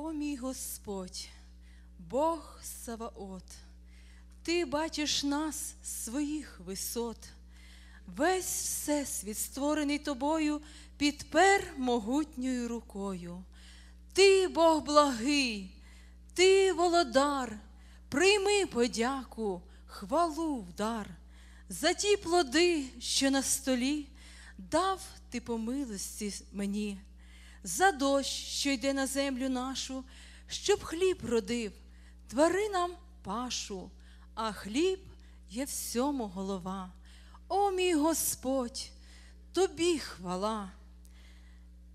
О мій Господь, Бог Саваот, Ти бачиш нас своїх висот. Весь всесвіт, створений тобою, підпер могутньою рукою. Ти Бог благий, ти володар, прийми подяку, хвалу в дар. За ті плоди, що на столі, дав ти по милості мені, за дощ, що йде на землю нашу, щоб хліб родив, твари нам пашу, а хліб є всьому голова. О мій Господь, тобі хвала.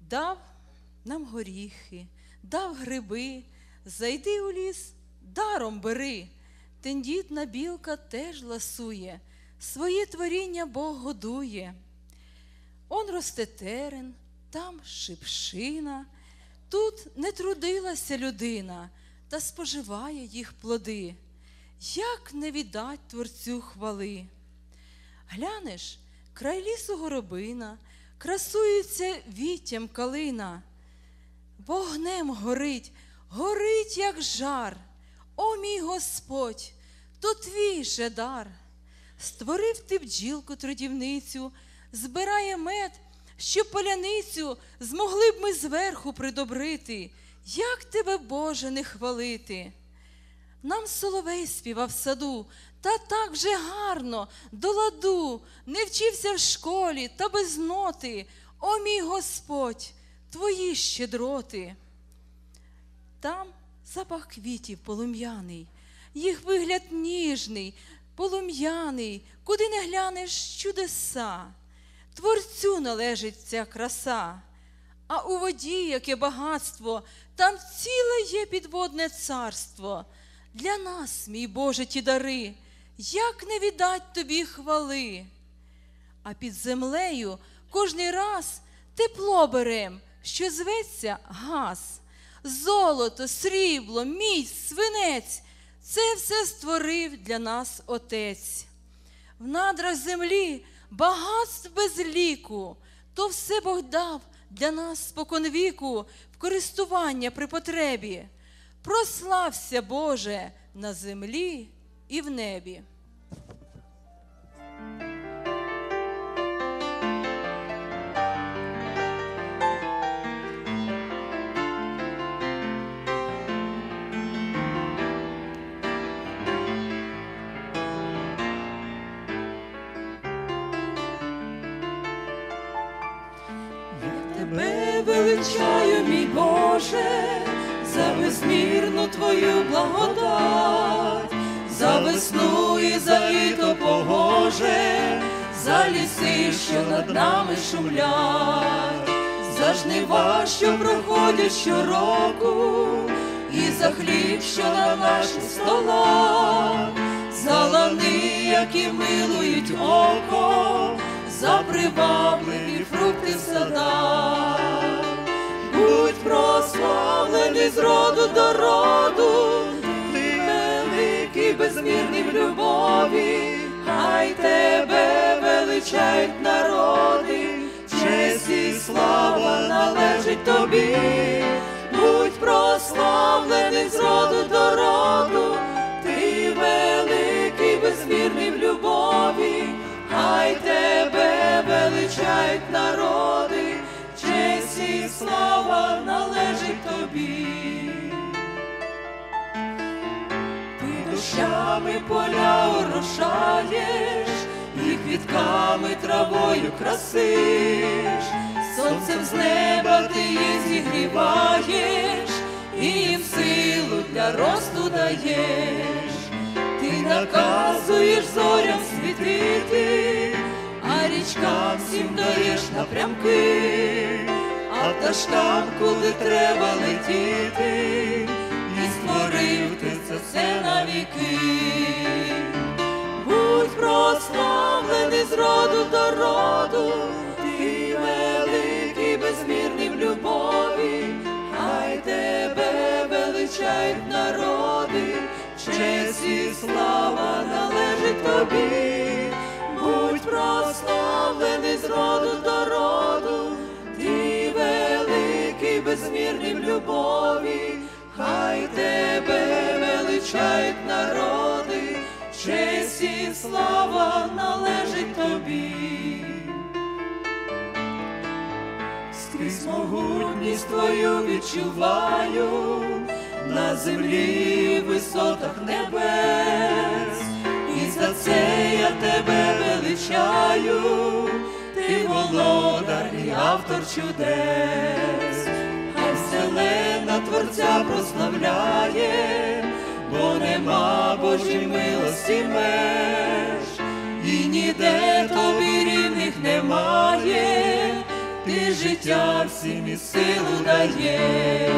Дав нам горіхи, дав гриби, зайди у ліс, даром бери. Тендітна білка теж ласує, своє творіння Бог годує. Он росте терен, там шипшина, тут не трудилася людина та споживає їх плоди. Як не віддать творцю хвали? Глянеш, край лісу горобина, красується віттям калина, вогнем горить, горить, як жар. О мій Господь, то твій же дар. Створив ти бджілку трудівницю, збирає мед, щоб поляницю змогли б ми зверху придобрити. Як тебе, Боже, не хвалити? Нам соловей співав в саду, та так вже гарно, до ладу, не вчився в школі та без ноти. О мій Господь, твої щедроти. Там запах квітів полум'яний, їх вигляд ніжний, полум'яний, куди не глянеш чудеса. Творцю належить ця краса, а у воді яке багатство, там ціле є підводне царство. Для нас, мій Боже, ті дари, як не віддать тобі хвали. А під землею кожний раз тепло берем, що зветься газ. Золото, срібло, мідь, свинець це все створив для нас Отець. В надрах землі багатств без ліку, то все Бог дав для нас споконвіку в користування при потребі. Прослався, Боже, на землі і в небі. Тебе величаю, мій Боже, за безмірну Твою благодать, за весну і за літо погоже, за ліси, що над нами шумлять, за жнива, що проходять щороку, і за хліб, що на наших столах, за лани, які милують око, за привабливі фрукти в садах. Будь прославлений з роду до роду, ти великий, безмірний в любові, хай тебе величають народи, честь і слава належить тобі, будь прославлений величають народи, честь і слава належить тобі. Ти дощами поля орошаєш, і квітками травою красиш, сонцем з неба ти їх зігріваєш, і їм силу для росту даєш, ти наказуєш зорям світити, річкам всім даєш напрямки, а пташкам, коли треба летіти, і створив ти це все навіки. Будь прославлений з роду до роду, ти великий, безмірний в любові, хай тебе величають народи, честь і слава належить тобі, роду, ти великий, безмірний в любові, хай тебе величають народи, честь і слава належить тобі. Скрізь могутність твою відчуваю, на землі висотах небес, і за це я тебе величаю, ти володар і автор чудес, вселена Творця прославляє, бо нема Божій милості меж, і ніде тобі рівних немає, ти життя всім і силу даєш.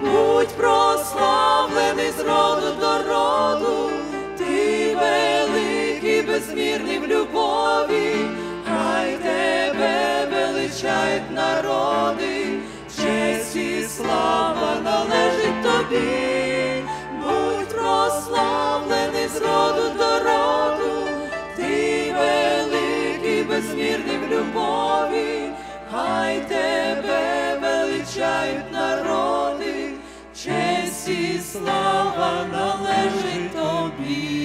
Будь прославлений з роду до роду, ти великий, безмірний в любові, хай тебе величають народи, слава належить тобі, будь прославлений з роду до роду, ти великий, безмірний в любові, хай тебе величають народи, честь і слава належить тобі.